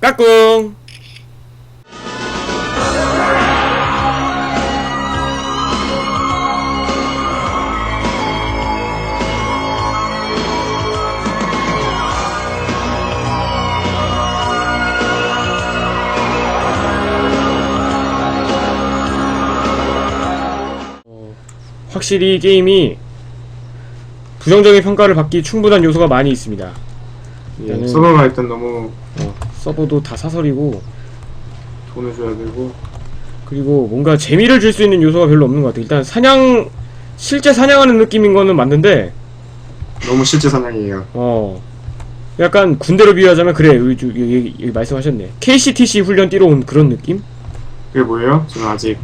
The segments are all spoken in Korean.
까꿍 어, 확실히 이 게임이 부정적인 평가를 받기 충분한 요소가 많이 있습니다. 예, 나는- 서버가 일단 너무 어, 서버도 다 사설이고 돈을 줘야 되고 그리고 뭔가 재미를 줄 수 있는 요소가 별로 없는 것 같아. 일단 사냥 실제 사냥하는 느낌인 거는 맞는데 너무 실제 사냥이에요. 어 약간 군대로 비유하자면 그래 여기, 여기, 여기, 말씀하셨네. KCTC 훈련 뛰러 온 그런 느낌? 그게 뭐예요? 저는 아직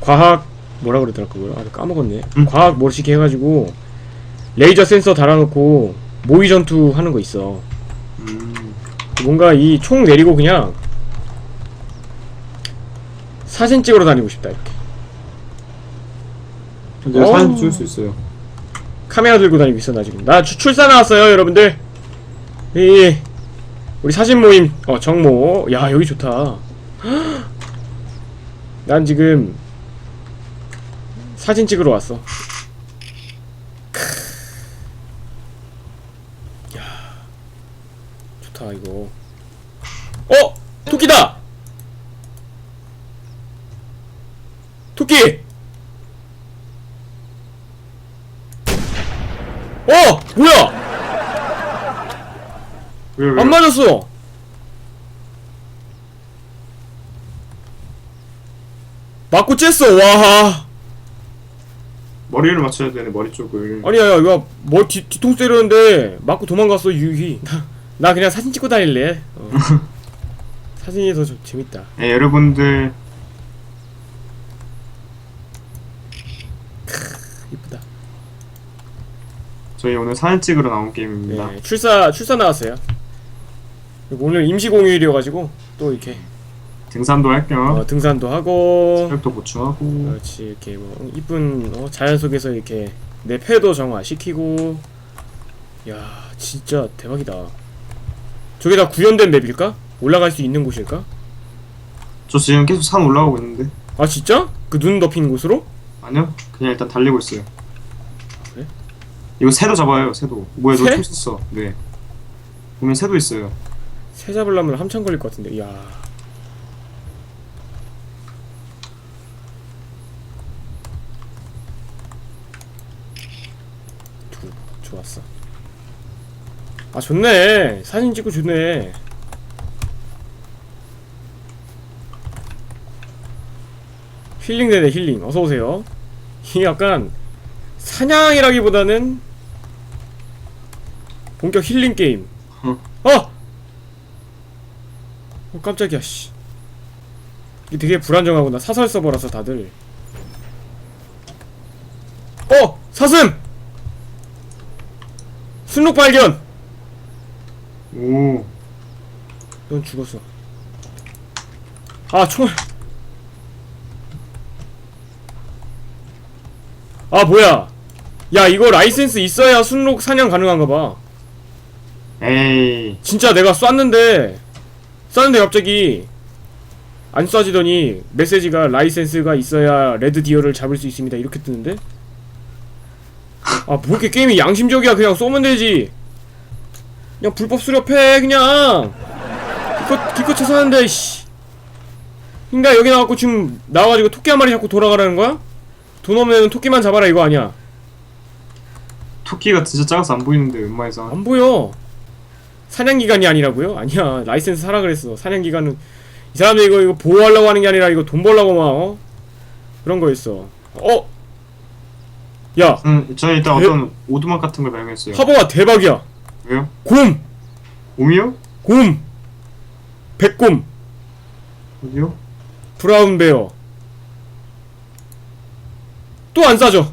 과학 뭐라 그러더라 그걸 아 까먹었네. 음? 과학 뭐시게 해가지고 레이저 센서 달아놓고 모의 전투 하는 거 있어. 음, 뭔가 이 총 내리고 그냥 사진 찍으러 다니고 싶다 이렇게. 근데 어. 사진 찍을 수 있어요. 카메라 들고 다니고 있어 나 지금 나 주- 출사 나왔어요 여러분들 이 우리 사진 모임 어 정모 야 여기 좋다 난 지금 사진 찍으러 왔어 크. 야 좋다 이거 어 토끼다 토끼 어 뭐야 왜, 왜? 안 맞았어. 맞고 쬐어 와. 머리를 맞춰야 되네 머리 쪽을. 아니야, 야, 이거 뭐 뒤, 뒤통수 때렸는데 맞고 도망갔어 유희. 나, 나 그냥 사진 찍고 다닐래. 어. 사진이 더 좀 재밌다. 예, 여러분들 이쁘다. 저희 오늘 사진 찍으러 나온 게임입니다. 네, 출사 출사 나왔어요. 그리고 오늘 임시 공휴일이어가지고 또 이렇게 등산도 할겸 어, 등산도 하고 체력도 보충하고 그렇지 이렇게 뭐 이쁜 어, 자연 속에서 이렇게 내 폐도 정화시키고 야 진짜 대박이다 저게 다 구현된 맵일까? 올라갈 수 있는 곳일까? 저 지금 계속 산 올라가고 있는데 아 진짜? 그 눈 덮인 곳으로? 아니요 그냥 일단 달리고 있어요. 그래? 이거 새도 잡아요 새도. 뭐야 새? 너총 썼어. 네. 보면 새도 있어요. 새 잡으려면 한참 걸릴 것 같은데 야 두, 좋았어 아 좋네 사진 찍고 좋네 힐링 되네 힐링 어서오세요 이 약간 사냥이라기보다는 본격 힐링 게임 어. 어! 어 깜짝이야 씨 이게 되게 불안정하구나 사설 서버라서 다들 어! 사슴! 순록 발견! 오. 넌 죽었어. 아 총알. 아 뭐야. 야 이거 라이센스 있어야 순록 사냥 가능한가 봐. 에이. 진짜 내가 쐈는데 쐈는데 갑자기 안 쏴지더니 메시지가 라이센스가 있어야 레드 디어를 잡을 수 있습니다. 이렇게 뜨는데? 아 뭐 이렇게 게임이 양심적이야. 그냥 쏘면 되지 그냥 불법 수렵해 그냥 기껏 기껏 쳐서 하는데 씨 그니까 여기 나와갖고 지금 나와가지고 토끼 한 마리 잡고 돌아가라는 거야? 돈 없는 토끼만 잡아라 이거 아니야 토끼가 진짜 작아서 안 보이는데 웬만해서 안 보여. 사냥 기간이 아니라고요? 아니야. 라이센스 사라 그랬어. 사냥 기간은 이 사람들 이거 이거 보호하려고 하는 게 아니라 이거 돈 벌려고 막 어? 그런 거였어. 어? 야, 음, 저는 일단 대- 어떤 오두막 같은 걸 발견했어요. 화보가 대박이야. 왜요? 곰, 곰이요? 곰, 백곰, 어디요? 브라운 베어. 또 안 싸져.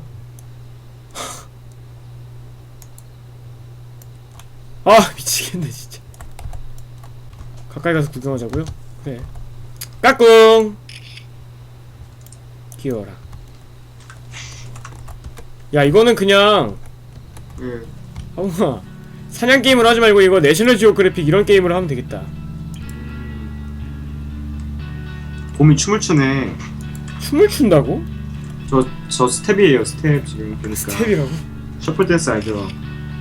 아 미치겠네 진짜. 가까이 가서 구경하자고요? 그래. 까꿍. 귀여워라. 야 이거는 그냥 예. 하웅아 사냥 게임을 하지 말고 이거 내셔널 지오그래픽 이런 게임을 하면 되겠다. 곰이 춤을 추네. 춤을 춘다고? 저, 저 스텝이에요, 스텝 지금 보니까. 스텝이라고? 셔플 댄스 알죠?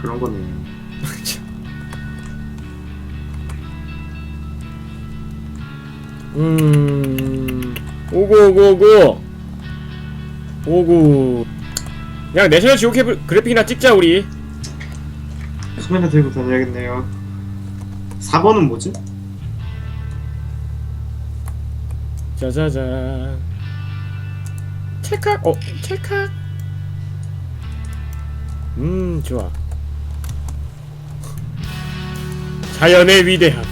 그런 거네. 음 오고 오고 오고 오고 그냥 내셔널 지오케 그래픽이나 찍자 우리 카메라 들고 다녀야겠네요. 4번은 뭐지? 짜자잔 찰칵 어 찰칵 음 좋아 자연의 위대함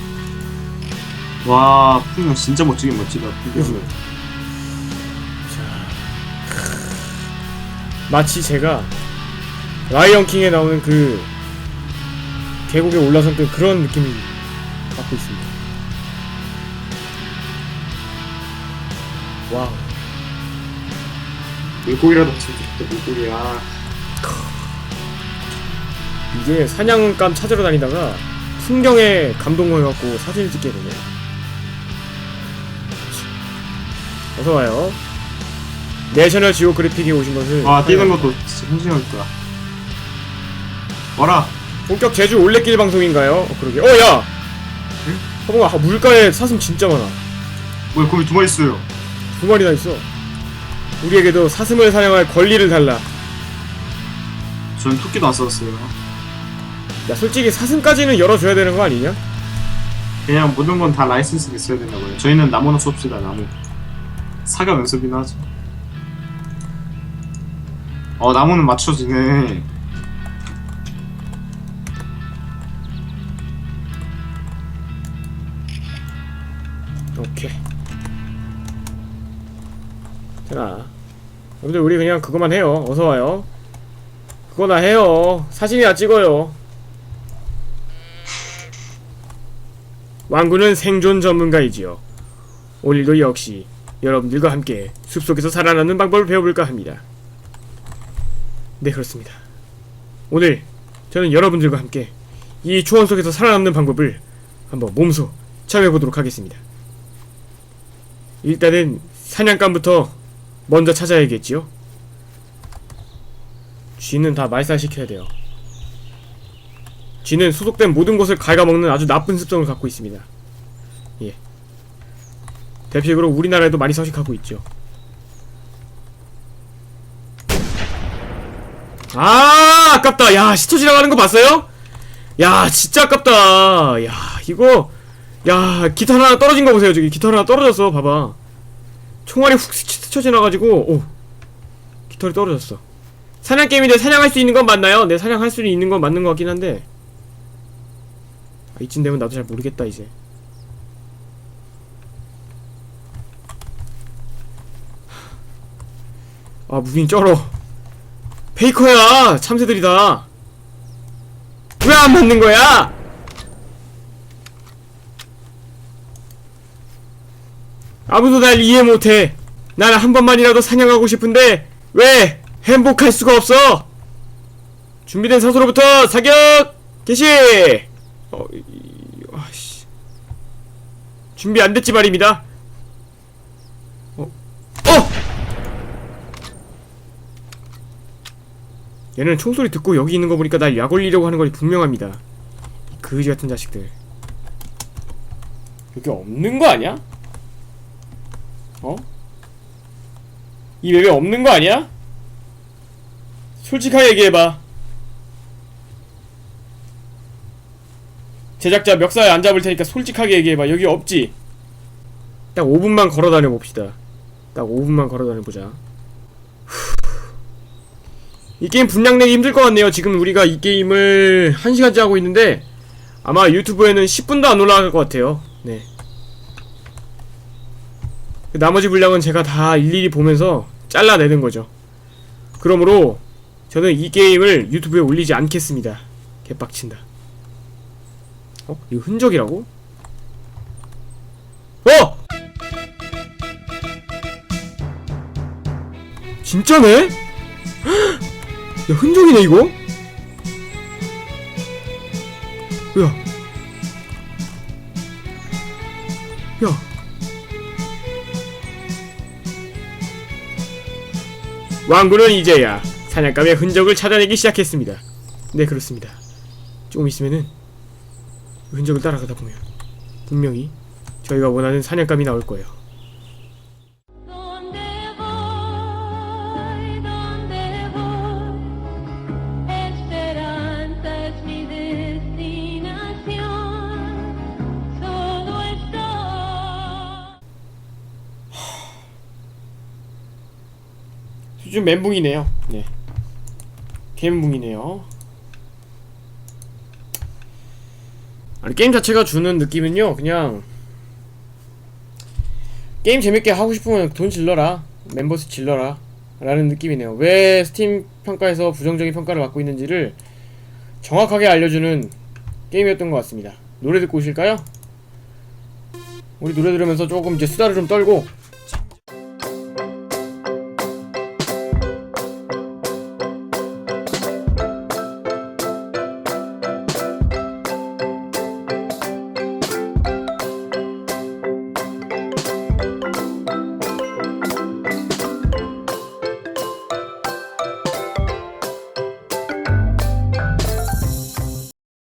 와, 풍경 진짜 멋지긴 멋지다, 풍경은. 마치 제가 라이언 킹에 나오는 그 계곡에 올라선 그 그런 느낌을 받고 있습니다. 와우. 물고기라도 진짜 좋다, 물고기. 아, 이게 사냥감 찾으러 다니다가 풍경에 감동해갖고 사진을 찍게 되네. 어서 와요. 내셔널 지오그래픽에 오신 것을 와, 뛰는. 것도 진짜 심심할 거야. 와라! 본격 제주 올레길 방송인가요? 어, 그러게. 어, 야! 허봉아, 아, 물가에 사슴 진짜 많아. 뭐야, 곰이 두 마리 있어요. 두 마리나 있어. 우리에게도 사슴을 사냥할 권리를 달라. 저는 토끼도 안 써봤어요. 야, 솔직히 사슴까지는 열어줘야 되는 거 아니냐? 그냥 모든 건 다 라이센스가 있어야 된다고요. 저희는 나무나 쏩시다, 나무. 사과 연습이나 하죠. 어, 나무는 맞춰지네. 자, 여러분들 우리 그냥 그거만 해요. 어서 와요. 그거나 해요. 사진이나 찍어요. 왕구는 생존 전문가이지요. 오늘도 역시 여러분들과 함께 숲속에서 살아남는 방법을 배워볼까 합니다. 네, 그렇습니다. 오늘 저는 여러분들과 함께 이 초원 속에서 살아남는 방법을 한번 몸소 체험해보도록 하겠습니다. 일단은 사냥감부터 먼저 찾아야겠지요. 쥐는 다 말살시켜야 돼요. 쥐는 소속된 모든 것을 갉아먹는 아주 나쁜 습성을 갖고 있습니다. 예. 대표적으로 우리나라에도 많이 서식하고 있죠. 아, 아깝다. 야, 시터 지나가는 거 봤어요? 야, 진짜 아깝다. 야, 이거 야 기타 하나 떨어진 거 보세요 저기 기타 하나 떨어졌어 봐봐 총알이 훅 스쳐 지나가지고 오 깃털이 떨어졌어 사냥 게임인데 사냥할 수 있는 건 맞나요? 네 사냥할 수 있는 건 맞는 것 같긴 한데 아, 이쯤 되면 나도 잘 모르겠다 이제 아 무빙 쩔어 페이커야 참새들이다 왜 안 맞는 거야? 아무도 날 이해 못해. 나는 한 번만이라도 사냥하고 싶은데 왜 행복할 수가 없어? 준비된 사수로부터 사격 개시. 어, 이, 아씨. 준비 안 됐지 말입니다. 어, 어! 얘는 총소리 듣고 여기 있는 거 보니까 날 약올리려고 하는 건 분명합니다. 이 그지 같은 자식들. 여기 없는 거 아니야? 어? 이 맵에 없는 거 아니야? 솔직하게 얘기해봐. 제작자 멱살 안 잡을 테니까 솔직하게 얘기해봐. 여기 없지? 딱 5분만 걸어 다녀 봅시다. 딱 5분만 걸어 다녀 보자. 이 게임 분량 내기 힘들 것 같네요. 지금 우리가 이 게임을 1시간째 하고 있는데 아마 유튜브에는 10분도 안 올라갈 것 같아요. 네. 나머지 분량은 제가 다 일일이 보면서 잘라내는 거죠. 그러므로 저는 이 게임을 유튜브에 올리지 않겠습니다. 개빡친다. 어? 이거 흔적이라고? 어! 진짜네? 헉! 야 흔적이네 이거? 야 야. 왕군은 이제야 사냥감의 흔적을 찾아내기 시작했습니다. 네 그렇습니다. 조금 있으면은 그 흔적을 따라가다 보면 분명히 저희가 원하는 사냥감이 나올 거예요. 수준 멘붕이네요. 네. 개멘붕이네요. 아니 게임 자체가 주는 느낌은요. 그냥 게임 재밌게 하고 싶으면 돈 질러라. 멤버스 질러라. 라는 느낌이네요. 왜 스팀 평가에서 부정적인 평가를 받고 있는지를 정확하게 알려주는 게임이었던 것 같습니다. 노래 듣고 오실까요? 우리 노래 들으면서 조금 이제 수다를 좀 떨고